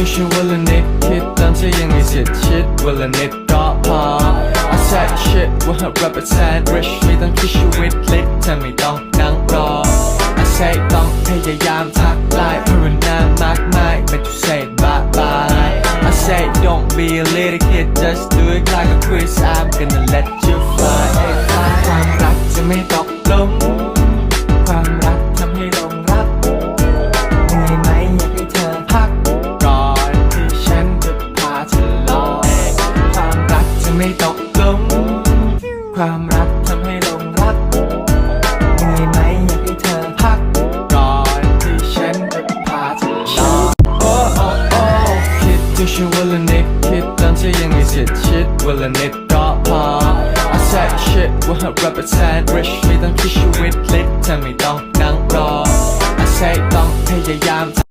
ถึงฉันวันละนิดคิดตอนที่ยังไมีสิทธิ์คิดวันละนิดก็พอ I said shit ว่า represent rich ไม่ต้องคิดชีวิตเล็กเธอไม่ต้องนั่งรอ I say ต้องพยายามทักไลน์เพราะนามากมาย but you say bye bye I say don't be a little kid just do it like a quiz I'm gonna let you fly ความรักจะไม่ตกห ความรักทำให้ลงรักเหนื่อยไหมอยากให้เธอพักก่อนที่ฉันจะพาเธอลอยโอ้โอ้โอ้คิดถึงฉันวันละนิดคิดตอนที่ยังไมีสิทธิ์คิดวันละนิดก็พอ I said shit ว่า represent rich ไม่ต้องคิดชีวิตเล็กเธอไม่ต้องนั่งรอ I say ต้องพยายาม